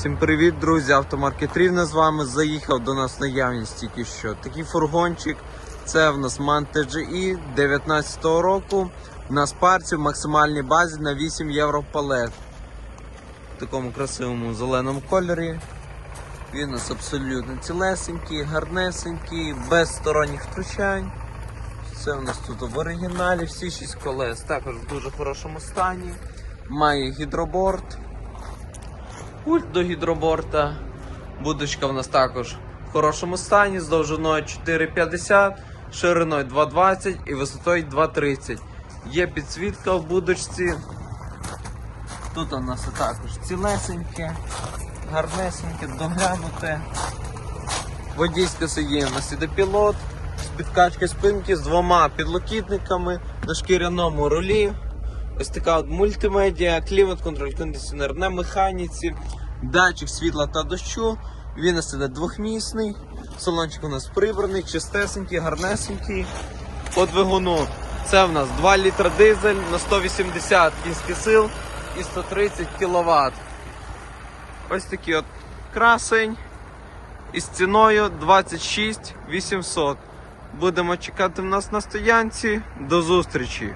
Всім привіт, друзі! Автомаркет Рівне з вами заїхав до нас наявність тільки що. Такий фургончик. Це в нас MAN TGI 19-го року. На спарці в максимальній базі на 8 євро палет. В такому красивому зеленому кольорі. Він у нас абсолютно цілесенький, гарнесенький, без сторонніх втручань. Це у нас тут в оригіналі, всі 6 колес, також в дуже хорошому стані. Має гідроборд. Пульт до гідроборта. Будочка в нас також в хорошому стані з довжиною 4,50, шириною 2,20 і висотою 2,30. Є підсвітка в будочці. Тут у нас також цілесеньке, гарнесеньке, доглянуте. Водійське сидіння у нас іде пілот з підкачки спинки з двома підлокітниками на шкіряному рулі. Ось така от мультимедіа, клімат, контроль, кондиціонер на механіці, датчик світла та дощу. Він у нас двохмісний. Салончик у нас прибраний, чистесенький, гарнесенький. По двигуну. Це в нас 2 літра дизель на 180 кінських сил і 130 кВт. Ось такий от красень із ціною 26 800. Будемо чекати в нас на стоянці. До зустрічі!